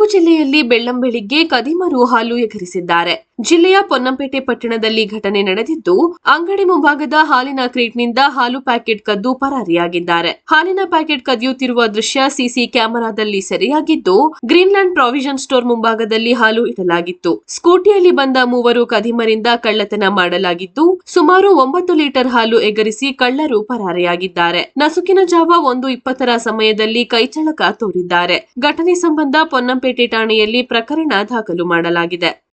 ಕೊಡಗು ಜಿಲ್ಲೆಯಲ್ಲಿ ಬೆಳ್ಳಂಬೆಳಿಗ್ಗೆ ಕದಿಮರು ಹಾಲು ಎಗರಿಸಿದ್ದಾರೆ. ಜಿಲ್ಲೆಯ ಪೊನ್ನಂಪೇಟೆ ಪಟ್ಟಣದಲ್ಲಿ ಘಟನೆ ನಡೆದಿದ್ದು, ಅಂಗಡಿ ಮುಂಭಾಗದ ಹಾಲಿನ ಕ್ರೇಟ್ನಿಂದ ಹಾಲು ಪ್ಯಾಕೆಟ್ ಕದ್ದು ಪರಾರಿಯಾಗಿದ್ದಾರೆ. ಹಾಲಿನ ಪ್ಯಾಕೆಟ್ ಕದಿಯುತ್ತಿರುವ ದೃಶ್ಯ ಸಿಸಿ ಕ್ಯಾಮೆರಾದಲ್ಲಿ ಸೆರೆಯಾಗಿದ್ದು, ಗ್ರೀನ್ಲ್ಯಾಂಡ್ ಪ್ರಾವಿಷನ್ ಸ್ಟೋರ್ ಮುಂಭಾಗದಲ್ಲಿ ಹಾಲು ಇಡಲಾಗಿತ್ತು. ಸ್ಕೂಟಿಯಲ್ಲಿ ಬಂದ ಮೂವರು ಕದಿಮರಿಂದ ಕಳ್ಳತನ ಮಾಡಲಾಗಿದ್ದು, ಸುಮಾರು ಒಂಬತ್ತು ಲೀಟರ್ ಹಾಲು ಎಗರಿಸಿ ಕಳ್ಳರು ಪರಾರಿಯಾಗಿದ್ದಾರೆ. ನಸುಕಿನ ಜಾವ ಒಂದು ಇಪ್ಪತ್ತರ ಸಮಯದಲ್ಲಿ ಕೈಚಳಕ ತೋರಿದ್ದಾರೆ. ಘಟನೆ ಸಂಬಂಧ ಪೊನ್ನಂಪೇಟೆ ಠಾಣೆಯಲ್ಲಿ ಪ್ರಕರಣ ದಾಖಲು ಮಾಡಲಾಗಿದೆ.